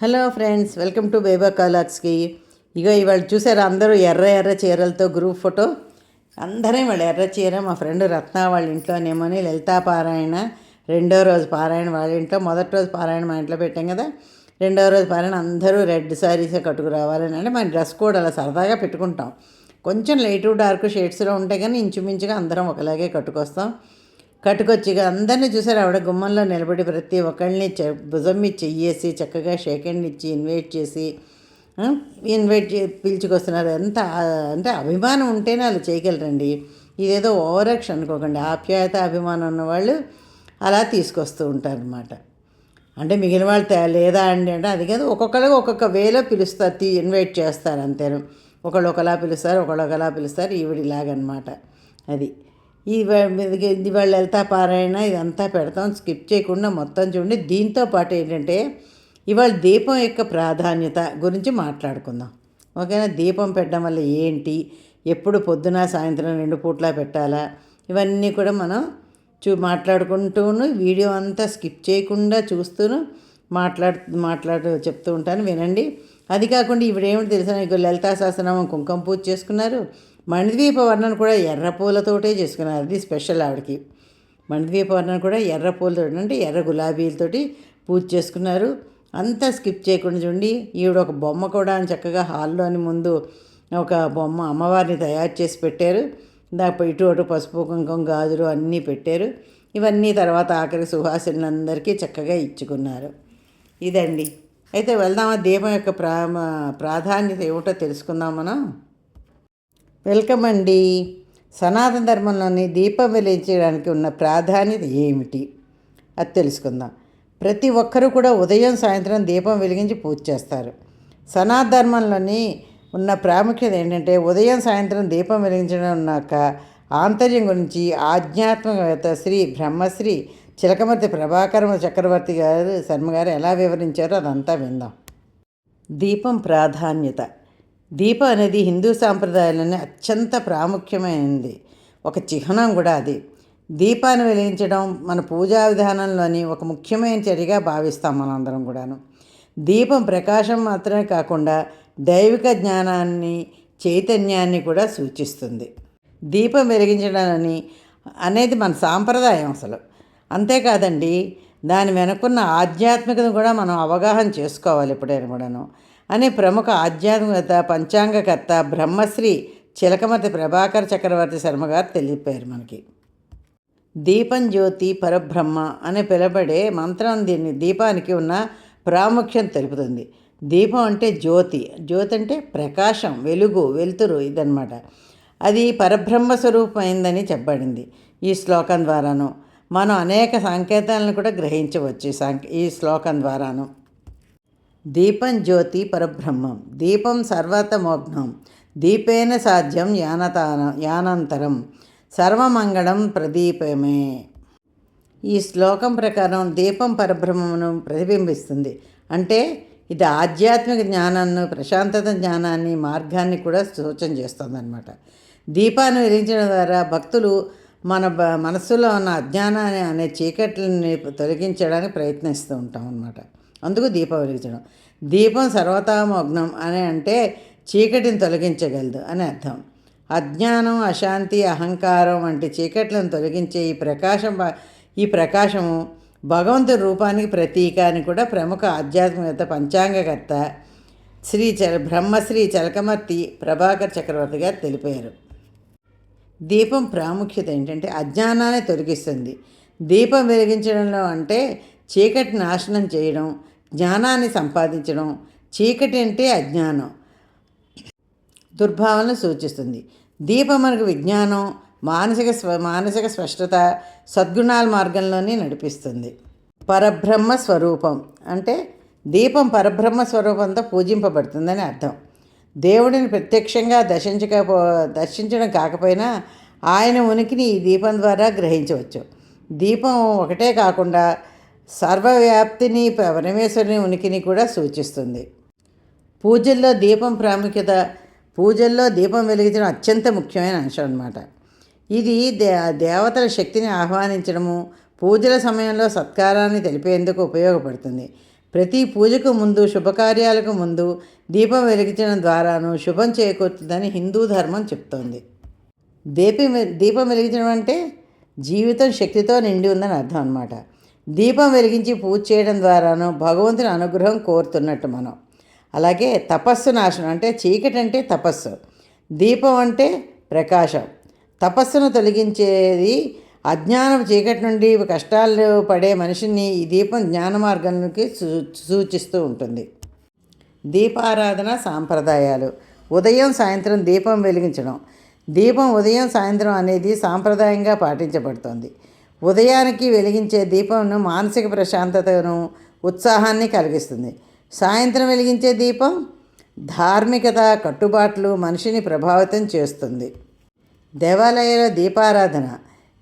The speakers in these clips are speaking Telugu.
హలో ఫ్రెండ్స్ వెల్కమ్ టు బేబా కాలాక్స్కి. ఇగో ఇవాళ చూసారు అందరూ ఎర్ర ఎర్ర చీరలతో గ్రూప్ ఫోటో? అందరం ఇవాళ ఎర్ర చీర మా ఫ్రెండ్ రత్న వాళ్ళ ఇంట్లోనేమోని లలితా పారాయణ రెండో రోజు పారాయణ వాళ్ళ ఇంట్లో మొదటి రోజు పారాయణ మా ఇంట్లో పెట్టాం కదా రెండో రోజు పారాయణ అందరూ రెడ్ శారీసే కట్టుకురావాలని అంటే మన డ్రెస్ కోడ్ అలా సరదాగా పెట్టుకుంటాం. కొంచెం లైట్ డార్క్ షేడ్స్లో ఉంటాయి కానీ ఇంచుమించుగా అందరం ఒకలాగే కట్టుకొస్తాం. కట్టుకొచ్చి ఇక అందరినీ చూసారు. ఆవిడ గుమ్మంలో నిలబడి ప్రతి ఒక్కళ్ళని చె భుజం మీద చెయ్యేసి చక్కగా షేక్ హ్యాండ్ ఇచ్చి ఇన్వైట్ చేసి ఇన్వైట్ చే పిలుచుకొస్తున్నారు. ఎంత అంటే అభిమానం ఉంటేనే వాళ్ళు చేయగలరండి. ఇదేదో ఓవర్ యాక్షన్ అనుకోకండి. ఆప్యాయత అభిమానం ఉన్నవాళ్ళు అలా తీసుకొస్తూ ఉంటారు అనమాట అంటే మిగిలిన వాళ్ళు తే- లేదా అండి అంటే అది కాదు. ఒక్కొక్కరికి ఒక్కొక్క వేలో పిలుస్తారు. ఇన్వైట్ చేస్తారు అంతేను. ఒకళ్ళు ఒకలా పిలుస్తారు ఒకళ్ళు ఒకలా పిలుస్తారు. ఈవిడిలాగనమాట అది. ఇది- వాళ్ళు వెళ్తా పారాయణ ఇదంతా పెడతాం. స్కిప్ చేయకుండా మొత్తం చూడండి. దీంతో పాటు ఏంటంటే ఇవాళ దీపం యొక్క ప్రాధాన్యత గురించి మాట్లాడుకుందాం. ఓకేనా? దీపం పెట్టడం వల్ల ఏంటి? ఎప్పుడు పొద్దున సాయంత్రం రెండు పూట్లా పెట్టాలా? ఇవన్నీ కూడా మనం చూ మాట్లాడుకుంటూను వీడియో అంతా స్కిప్ చేయకుండా చూస్తూను మాట్లాడు మాట్లాడు చెప్తూ ఉంటాను. వినండి. అది కాకుండా ఇవిడేమిటి తెలుసా? నీకు లలితా సహస్రనామం కుంకుమ పూజ చేసుకున్నారు. మణిద్వీప వర్ణన కూడా ఎర్ర పూలతోటే చేసుకున్నారు. అది స్పెషల్ ఆవిడకి. మణిద్వీప వర్ణన కూడా ఎర్ర పూలతో అంటే ఎర్ర గులాబీలతోటి పూజ చేసుకున్నారు. అంతా స్కిప్ చేయకుండా చూడండి. ఈవిడ ఒక బొమ్మ కూడా చక్కగా హాల్లోని ముందు ఒక బొమ్మ అమ్మవారిని తయారు చేసి పెట్టారు. దాపై ఇటు అటు పసుపు కుంకుమ గాజులు అన్నీ పెట్టారు. ఇవన్నీ తర్వాత ఆఖరి సుహాసినులందరికీ చక్కగా ఇచ్చుకున్నారు. ఇదండి. అయితే వెళ్దామా? దీపం యొక్క ప్రా ప్రాధాన్యత ఏమిటో తెలుసుకుందాం మనం వెల్కమ్ అండి. సనాతన ధర్మంలోని దీపం వెలిగించడానికి ఉన్న ప్రాధాన్యత ఏమిటి? అది తెలుసుకుందాం. ప్రతి ఒక్కరూ కూడా ఉదయం సాయంత్రం దీపం వెలిగించి పూజ చేస్తారు. సనాతన ధర్మంలోని ఉన్న ప్రాముఖ్యత ఏంటంటే ఉదయం సాయంత్రం దీపం వెలిగించడం ఉన్నాక ఆంతర్యం గురించి ఆధ్యాత్మికవేత్త శ్రీ బ్రహ్మశ్రీ చిలకమర్తి ప్రభాకరమ చక్రవర్తి గారు శర్మ గారు ఎలా వివరించారో అదంతా విందాం. దీపం ప్రాధాన్యత. దీపం అనేది హిందూ సాంప్రదాయాలని అత్యంత ప్రాముఖ్యమైనది. ఒక చిహ్నం కూడా అది. దీపాన్ని వెలిగించడం మన పూజా విధానంలోని ఒక ముఖ్యమైన చర్యగా భావిస్తాం మనందరం కూడాను. దీపం ప్రకాశం మాత్రమే కాకుండా దైవిక జ్ఞానాన్ని చైతన్యాన్ని కూడా సూచిస్తుంది. దీపం వెలిగించడాన్ని అనేది మన సాంప్రదాయం అసలు. అంతేకాదండి దాని వెనుకున్న ఆధ్యాత్మికతను కూడా మనం అవగాహన చేసుకోవాలి ఎప్పుడైనా కూడాను. అనే ప్రముఖ ఆధ్యాత్మికత పంచాంగకర్త బ్రహ్మశ్రీ చిలకమతి ప్రభాకర్ చక్రవర్తి శర్మ గారు తెలిపారు మనకి. దీపం జ్యోతి పరబ్రహ్మ అని పిలబడే మంత్రం దీన్ని దీపానికి ఉన్న ప్రాముఖ్యం తెలుపుతుంది. దీపం అంటే జ్యోతి. జ్యోతి అంటే ప్రకాశం వెలుగు వెలుతురు ఇదన్నమాట. అది పరబ్రహ్మ స్వరూపమైందని చెప్పబడింది. ఈ శ్లోకం ద్వారాను. మనం అనేక సంకేతాలను కూడా గ్రహించవచ్చు ఈ ఈ శ్లోకం ద్వారాను. దీపం జ్యోతి పరబ్రహ్మం దీపం సర్వతమోఘ్నం దీపేన సాధ్యం యానతాన యానంతరం సర్వమంగళం ప్రదీపమే. ఈ శ్లోకం ప్రకారం దీపం పరబ్రహ్మను ప్రతిబింబిస్తుంది. అంటే ఇది ఆధ్యాత్మిక జ్ఞానాన్ని ప్రశాంతత జ్ఞానాన్ని మార్గాన్ని కూడా సూచన చేస్తుందన్నమాట. దీపాన్ని వెలిగించడం ద్వారా భక్తులు మన బ మనస్సులో ఉన్న అజ్ఞానాన్ని అనే చీకట్లని తొలగించడానికి ప్రయత్నిస్తూ ఉంటాం అన్నమాట అందుకు దీపం వెలిగించడం. దీపం సర్వతామగ్నం అని అంటే చీకటిని తొలగించగలదు అని అర్థం. అజ్ఞానం అశాంతి అహంకారం వంటి చీకట్లను తొలగించే ఈ ప్రకాశం ఈ ప్రకాశము భగవంతుడి రూపానికి ప్రతీక అని కూడా ప్రముఖ ఆధ్యాత్మికత పంచాంగకర్త శ్రీ చల బ్రహ్మశ్రీ చలకమర్తి ప్రభాకర్ చక్రవర్తి గారు తెలిపారు. దీపం ప్రాముఖ్యత ఏంటంటే అజ్ఞానాన్ని తొలగిస్తుంది. దీపం వెలిగించడంలో అంటే చీకటి నాశనం చేయడం జ్ఞానాన్ని సంపాదించడం చీకటి అంటే అజ్ఞానం. దుర్భావనను సూచిస్తుంది. దీపం మనకు విజ్ఞానం మానసిక స్వ మానసిక స్పష్టత సద్గుణాల మార్గంలోనే నడిపిస్తుంది. పరబ్రహ్మ స్వరూపం అంటే దీపం పరబ్రహ్మ స్వరూపంతో పూజింపబడుతుందని అర్థం. దేవుడిని ప్రత్యక్షంగా దర్శించకపో దర్శించడం కాకపోయినా ఆయన ఉనికిని ఈ దీపం ద్వారా గ్రహించవచ్చు. దీపం ఒకటే కాకుండా సర్వవ్యాప్తిని పరమేశ్వరుని ఉనికిని కూడా సూచిస్తుంది. పూజల్లో దీపం ప్రాముఖ్యత పూజల్లో దీపం వెలిగించడం అత్యంత ముఖ్యమైన అంశం అనమాట ఇది దే దేవతల శక్తిని ఆహ్వానించడము పూజల సమయంలో సత్కారాన్ని తెలిపేందుకు ఉపయోగపడుతుంది. ప్రతి పూజకు ముందు శుభకార్యాలకు ముందు దీపం వెలిగించడం ద్వారాను శుభం చేకూరుతుందని హిందూ ధర్మం చెప్తోంది. దీపం దీపం వెలిగించడం అంటే జీవితం శక్తితో నిండి ఉందని అర్థం అనమాట దీపం వెలిగించి పూజ చేయడం ద్వారాను భగవంతుని అనుగ్రహం కోరుతున్నట్టు మనం. అలాగే తపస్సు నాశనం అంటే చీకటి అంటే తపస్సు దీపం అంటే ప్రకాశం. తపస్సును తొలగించేది అజ్ఞానం చీకటి నుండి కష్టాలు పడే మనిషిని ఈ దీపం జ్ఞాన మార్గంలోకి సూ- సూచిస్తూ ఉంటుంది. దీపారాధన సాంప్రదాయాలు. ఉదయం సాయంత్రం దీపం వెలిగించడం. దీపం ఉదయం సాయంత్రం అనేది సాంప్రదాయంగా పాటించబడుతుంది. ఉదయానికి వెలిగించే దీపంను మానసిక ప్రశాంతతను ఉత్సాహాన్ని కలిగిస్తుంది. సాయంత్రం వెలిగించే దీపం ధార్మికత కట్టుబాట్లు మనిషిని ప్రభావితం చేస్తుంది. దేవాలయాల్లో దీపారాధన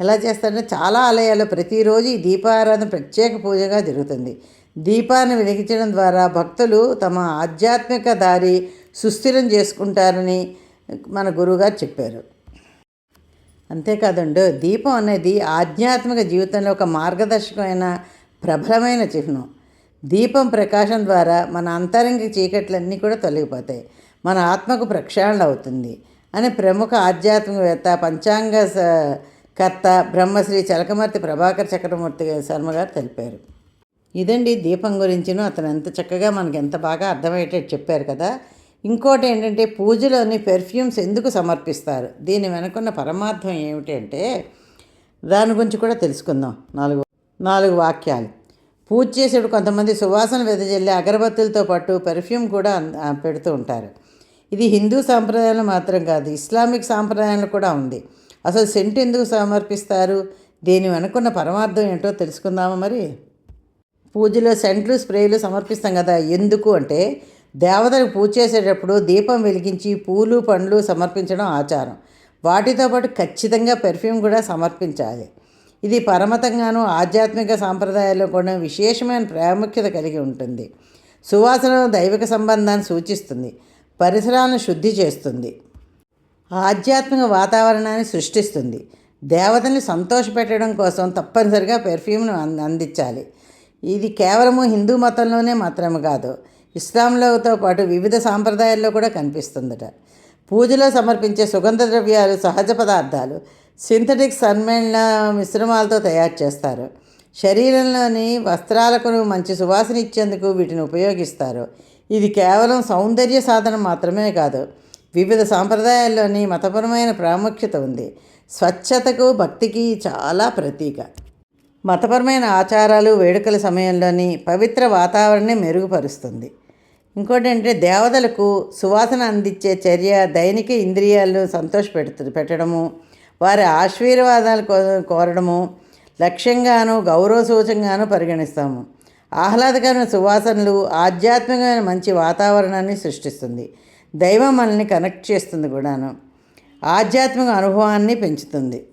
ఎలా చేస్తారంటే చాలా ఆలయాల్లో ప్రతిరోజు ఈ దీపారాధన ప్రత్యేక పూజగా జరుగుతుంది. దీపాన్ని వెలిగించడం ద్వారా భక్తులు తమ ఆధ్యాత్మిక దారి సుస్థిరం చేసుకుంటారని మన గురువుగారు చెప్పారు. అంతేకాదండి దీపం అనేది ఆధ్యాత్మిక జీవితంలో ఒక మార్గదర్శకమైన ప్రబలమైన చిహ్నం. దీపం ప్రకాశం ద్వారా మన అంతరంగిక చీకట్లన్నీ కూడా తొలగిపోతాయి. మన ఆత్మకు ప్రక్షాళన అవుతుంది అని ప్రముఖ ఆధ్యాత్మికవేత్త పంచాంగ స- కర్త బ్రహ్మశ్రీ చలకమర్తి ప్రభాకర్ చక్రమూర్తి శర్మ గారు తెలిపారు. ఇదండి దీపం గురించిను అతను ఎంత చక్కగా మనకి ఎంత బాగా అర్థమయ్యేటట్టు చెప్పారు కదా. ఇంకోటి ఏంటంటే పూజలోని పెర్ఫ్యూమ్స్ ఎందుకు సమర్పిస్తారు? దీని వెనుకున్న పరమార్థం ఏమిటంటే దాని గురించి కూడా తెలుసుకుందాం. నాలుగు నాలుగు వాక్యాలు. పూజ చేసేప్పుడు కొంతమంది సువాసన వెదజల్లి అగరబత్తులతో పాటు పెర్ఫ్యూమ్ కూడా పెడుతూ ఉంటారు. ఇది హిందూ సాంప్రదాయంలో మాత్రం కాదు ఇస్లామిక్ సాంప్రదాయంలో కూడా ఉంది. అసలు సెంట్ ఎందుకు సమర్పిస్తారు? దీని వెనుకున్న పరమార్థం ఏంటో తెలుసుకుందామా మరి? పూజలో సెంట్లు స్ప్రేలు సమర్పిస్తాం కదా ఎందుకు అంటే దేవతలకు పూజ చేసేటప్పుడు దీపం వెలిగించి పూలు పండ్లు సమర్పించడం ఆచారం. వాటితో పాటు ఖచ్చితంగా పెర్ఫ్యూమ్ కూడా సమర్పించాలి. ఇది పరమతంగాను ఆధ్యాత్మిక సాంప్రదాయాల్లో కూడా విశేషమైన ప్రాముఖ్యత కలిగి ఉంటుంది. సువాసన దైవిక సంబంధాన్ని సూచిస్తుంది. పరిసరాలను శుద్ధి చేస్తుంది. ఆధ్యాత్మిక వాతావరణాన్ని సృష్టిస్తుంది. దేవతల్ని సంతోషపెట్టడం కోసం తప్పనిసరిగా పెర్ఫ్యూమ్ను అంద అందించాలి. ఇది కేవలము హిందూ మతంలోనే మాత్రమే కాదు ఇస్లాంలోతో పాటు వివిధ సాంప్రదాయాల్లో కూడా కనిపిస్తుందట. పూజలో సమర్పించే సుగంధ ద్రవ్యాలు సహజ పదార్థాలు సింథటిక్ సన్మేళన మిశ్రమాలతో తయారు చేస్తారు. శరీరంలోని వస్త్రాలకు మంచి సువాసన ఇచ్చేందుకు వీటిని ఉపయోగిస్తారు. ఇది కేవలం సౌందర్య సాధనం మాత్రమే కాదు వివిధ సాంప్రదాయాల్లోని మతపరమైన ప్రాముఖ్యత ఉంది. స్వచ్ఛతకు భక్తికి చాలా ప్రతీక. మతపరమైన ఆచారాలు వేడుకల సమయంలోని పవిత్ర వాతావరణాన్ని మెరుగుపరుస్తుంది. ఇంకోటి ఏంటంటే దేవతలకు సువాసన అందించే చర్య దైనిక ఇంద్రియాలను సంతోషపెడుతుంది పెట్టడము. వారి ఆశీర్వాదాలు కో- కోరడము. లక్ష్యంగాను గౌరవ సూచంగాను పరిగణిస్తాము. ఆహ్లాదకరమైన సువాసనలు ఆధ్యాత్మికమైన మంచి వాతావరణాన్ని సృష్టిస్తుంది. దైవం మనల్ని కనెక్ట్ చేస్తుంది కూడాను. ఆధ్యాత్మిక అనుభవాన్ని పెంచుతుంది.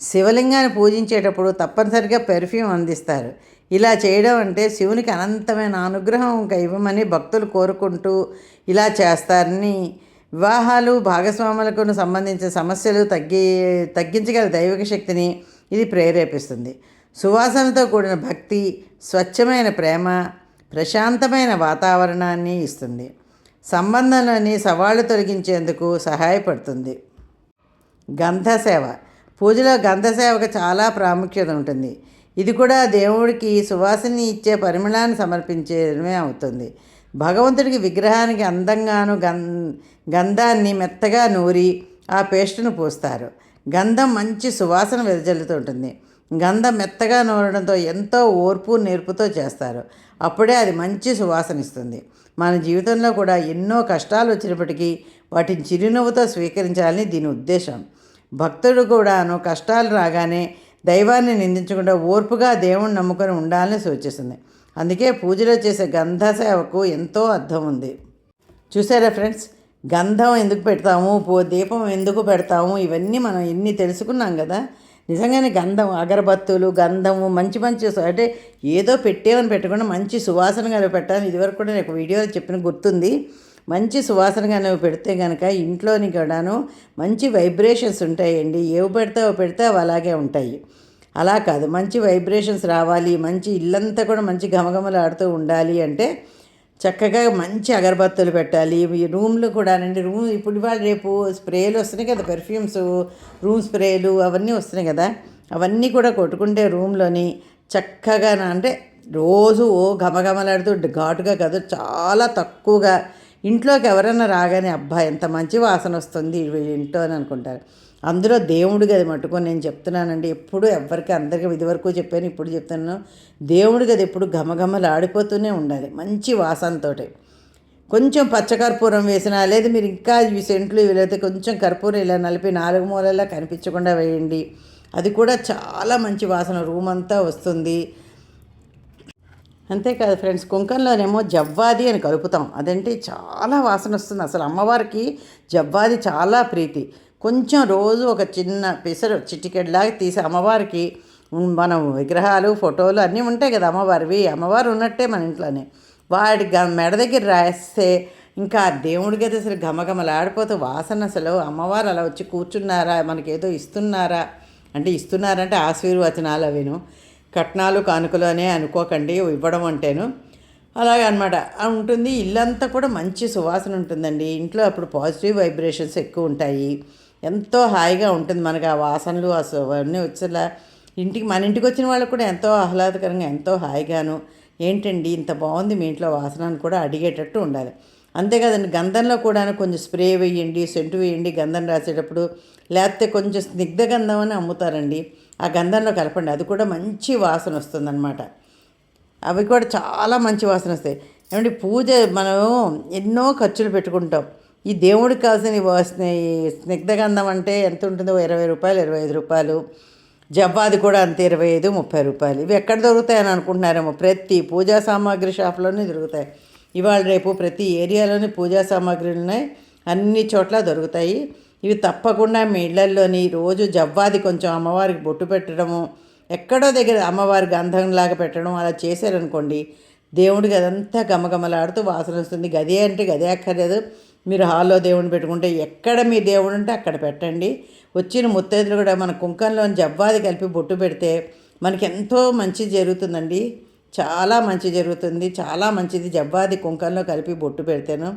శివలింగాన్ని పూజించేటప్పుడు తప్పనిసరిగా పెర్ఫ్యూమ్ అందిస్తారు. ఇలా చేయడం అంటే శివునికి అనంతమైన అనుగ్రహం ఇంకా ఇవ్వమని భక్తులు కోరుకుంటూ ఇలా చేస్తారని వివాహాలు భాగస్వాములకు సంబంధించిన సమస్యలు తగ్గి తగ్గించగల దైవిక శక్తిని ఇది ప్రేరేపిస్తుంది. సువాసనతో కూడిన భక్తి స్వచ్ఛమైన ప్రేమ ప్రశాంతమైన వాతావరణాన్ని ఇస్తుంది. సంబంధంలోని సవాళ్ళు తొలగించేందుకు సహాయపడుతుంది. గంధసేవ. పూజలో గంధసేవకు చాలా ప్రాముఖ్యత ఉంటుంది. ఇది కూడా దేవుడికి సువాసన ఇచ్చే పరిమళాన్ని సమర్పించడమే అవుతుంది. భగవంతుడికి విగ్రహానికి అందంగాను గం గంధాన్ని మెత్తగా నూరి ఆ పేస్టును పూస్తారు. గంధం మంచి సువాసన వెదజల్లుతుంటుంది. గంధం మెత్తగా నూరడంతో ఎంతో ఓర్పు నేర్పుతో చేస్తారు. అప్పుడే అది మంచి సువాసన ఇస్తుంది మన జీవితంలో కూడా ఎన్నో కష్టాలు వచ్చినప్పటికీ వాటిని చిరునవ్వుతో స్వీకరించాలని దీని ఉద్దేశం. భక్తుడు కూడాను కష్టాలు రాగానే దైవాన్ని నిందించకుండా ఓర్పుగా దేవుణ్ణి నమ్ముకొని ఉండాలని సూచిస్తుంది. అందుకే పూజలో చేసే గంధ సేవకు ఎంతో అర్థం ఉంది. చూసారా ఫ్రెండ్స్? గంధం ఎందుకు పెడతాము? పో దీపం ఎందుకు పెడతాము? ఇవన్నీ మనం ఎన్ని తెలుసుకున్నాం కదా? నిజంగానే గంధం అగరబత్తులు గంధము మంచి మంచి అంటే ఏదో పెట్టేవని పెట్టకుండా మంచి సువాసనగా పెట్టాలని ఇదివరకు కూడా నేను ఒక వీడియోలో చెప్పిన గుర్తుంది. మంచి సువాసనగానే పెడితే కనుక ఇంట్లోని కూడాను మంచి వైబ్రేషన్స్ ఉంటాయండి. ఏవి పెడితే అవి పెడితే అవి అలాగే ఉంటాయి. అలా కాదు. మంచి వైబ్రేషన్స్ రావాలి. మంచి ఇల్లంతా కూడా మంచి గమగమలాడుతూ ఉండాలి అంటే చక్కగా మంచి అగరబత్తులు పెట్టాలి. ఈ రూమ్లు కూడా అండి రూమ్ ఇప్పుడు వాళ్ళు రేపు స్ప్రేలు వస్తున్నాయి కదా పెర్ఫ్యూమ్స్ రూమ్ స్ప్రేలు అవన్నీ వస్తున్నాయి కదా అవన్నీ కూడా కొట్టుకుంటే రూమ్లోని చక్కగా అంటే రోజు ఓ గమగమలాడుతూ ఘాటుగా కాదు చాలా తక్కువగా ఇంట్లోకి ఎవరైనా రాగానే అబ్బా ఎంత మంచి వాసన వస్తుంది వీళ్ళ ఇంట్లో అని అనుకుంటారు. అందులో దేవుడికి అది మట్టుకొని నేను చెప్తున్నానండి ఎప్పుడు ఎవరికి అందరికీ ఇదివరకు చెప్పాను ఇప్పుడు చెప్తున్నాను. దేవుడికి అది ఎప్పుడు గమగమలు ఆడిపోతూనే ఉండాలి మంచి వాసనతోటి. కొంచెం పచ్చకర్పూరం వేసినా లేదు మీరు ఇంకా ఇవి సెంట్లు వీలైతే కొంచెం కర్పూరం ఇలా నలిపి నాలుగు మూలలా కనిపించకుండా వేయండి. అది కూడా చాలా మంచి వాసన రూమ్ అంతా వస్తుంది. అంతేకాదు ఫ్రెండ్స్ కుంకంలోనేమో జవ్వాది అని కలుపుతాం. అదంటే చాలా వాసన వస్తుంది. అసలు అమ్మవారికి జవ్వాది చాలా ప్రీతి. కొంచెం రోజు ఒక చిన్న పిసరు చిటికెడ్లాగా తీసి అమ్మవారికి మనం విగ్రహాలు ఫోటోలు అన్నీ ఉంటాయి కదా అమ్మవారివి. అమ్మవారు ఉన్నట్టే మన ఇంట్లోనే. వాడి గ మెడ దగ్గర రాస్తే ఇంకా దేవుడికి అయితే అసలు ఘమఘమలాడిపోతూ వాసన అసలు అమ్మవారు అలా వచ్చి కూర్చున్నారా? మనకేదో ఇస్తున్నారా? అంటే ఇస్తున్నారంటే ఆశీర్వచనాలు అవిను. కట్నాలు కానుకలు అనే అనుకోకండి ఇవ్వడం అంటేను. అలాగే అనమాట ఉంటుంది ఇల్లంతా కూడా మంచి సువాసన ఉంటుందండి. ఇంట్లో అప్పుడు పాజిటివ్ వైబ్రేషన్స్ ఎక్కువ ఉంటాయి. ఎంతో హాయిగా ఉంటుంది మనకి ఆ వాసనలు అసలు అవన్నీ వచ్చేలా. ఇంటికి మన ఇంటికి వచ్చిన వాళ్ళకు కూడా ఎంతో ఆహ్లాదకరంగా ఎంతో హాయిగాను. ఏంటండి ఇంత బాగుంది మీ ఇంట్లో వాసన అని కూడా అడిగేటట్టు ఉండాలి. అంతేకాదండి గంధంలో కూడా కొంచెం స్ప్రే వేయండి సెంటు వేయండి గంధం రాసేటప్పుడు. లేకపోతే కొంచెం స్నిగ్ధ గంధం అని అమ్ముతారండి. ఆ గంధంలో కలపండి. అది కూడా మంచి వాసన వస్తుందన్నమాట. అవి కూడా చాలా మంచి వాసన వస్తాయి. ఏమంటే పూజ మనం ఎన్నో ఖర్చులు పెట్టుకుంటాం. ఈ దేవుడికి కావాల్సిన వాసన ఈ స్నిగ్ధగంధం అంటే ఎంత ఉంటుందో? ఇరవై రూపాయలు ఇరవై ఐదు రూపాయలు. జవ్వాది కూడా అంతే ఇరవై ఐదు ముప్పై రూపాయలు. ఇవి ఎక్కడ దొరుకుతాయని అనుకుంటున్నారేమో? ప్రతి పూజా సామాగ్రి షాప్లోనే దొరుకుతాయి. ఇవాళ రేపు ప్రతి ఏరియాలోని పూజా సామాగ్రిలు ఉన్నాయి. అన్ని చోట్ల దొరుకుతాయి. ఇవి తప్పకుండా మీ ఇళ్ళల్లోని రోజు జవ్వాది కొంచెం అమ్మవారికి బొట్టు పెట్టడము ఎక్కడో దగ్గర అమ్మవారి గంధంలాగా పెట్టడం అలా చేశారనుకోండి దేవుడికి అదంతా గమగమలాడుతూ వాసన వస్తుంది. గదే అంటే గదే అక్కర్లేదు. మీరు హాల్లో దేవుడిని పెట్టుకుంటే ఎక్కడ మీ దేవుడు ఉంటే అక్కడ పెట్టండి. వచ్చిన ముత్తైదులు కూడా మన కుంకంలోని జవ్వాది కలిపి బొట్టు పెడితే మనకి ఎంతో మంచి జరుగుతుందండి. చాలా మంచి జరుగుతుంది. చాలా మంచిది జవ్వాది కుంకంలో కలిపి బొట్టు పెడతాను.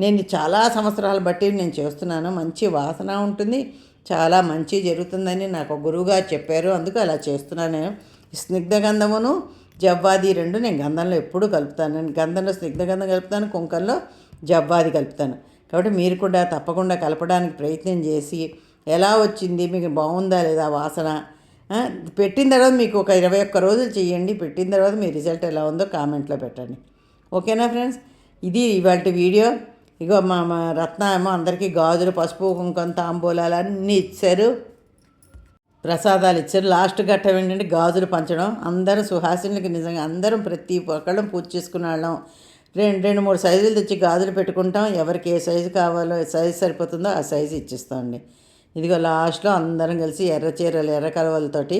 నేను చాలా సంవత్సరాలు బట్టి నేను చేస్తున్నాను. మంచి వాసన ఉంటుంది. చాలా మంచి జరుగుతుందని నాకు గురువుగారు చెప్పారు. అందుకు అలా చేస్తున్నాను నేను. స్నిగ్ధ గంధమును జవ్వాది రెండు నేను గంధంలో ఎప్పుడూ కలుపుతాను. నేను గంధంలో స్నిగ్ధ గంధం కలుపుతాను కుంకంలో జవ్వాది కలుపుతాను. కాబట్టి మీరు కూడా తప్పకుండా కలపడానికి ప్రయత్నం చేసి ఎలా వచ్చింది మీకు బాగుందా లేదా వాసన? పెట్టిన తర్వాత మీకు ఒక ఇరవై ఒక్క రోజులు చేయండి. పెట్టిన తర్వాత మీ రిజల్ట్ ఎలా ఉందో కామెంట్లో పెట్టండి. ఓకేనా ఫ్రెండ్స్? ఇది ఇవాళ వీడియో. ఇగో మా మా రత్న ఏమో అందరికీ గాజులు పసుపు కుంకుమ తాంబూలాలు అన్నీ ఇచ్చారు. ప్రసాదాలు ఇచ్చారు. లాస్ట్ ఘట్టం ఏంటంటే గాజులు పంచడం. అందరూ సుహాసినులకి నిజంగా అందరం ప్రతి ఒక్కళ్ళం పూజ చేసుకునే వాళ్ళం. రెండు రెండు మూడు సైజులు తెచ్చి గాజులు పెట్టుకుంటాం. ఎవరికి ఏ సైజు కావాలో ఏ సైజు సరిపోతుందో ఆ సైజు ఇచ్చిస్తామండి ఇదిగో లాస్ట్లో అందరం కలిసి ఎర్ర చీరలు ఎర్ర కలవలతోటి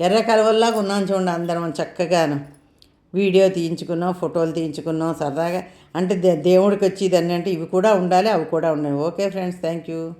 ఎర్ర కలవల్లాగా ఉన్నాం చూడండి అందరం చక్కగాను. వీడియో తీయించుకున్నాం ఫోటోలు తీయించుకున్నాం సరదాగా. అంటే దే- దేవుడికి వచ్చి ఇదన్నీ అంటే ఇవి కూడా ఉండాలి అవి కూడా ఉన్నాయి. Okay friends thank you.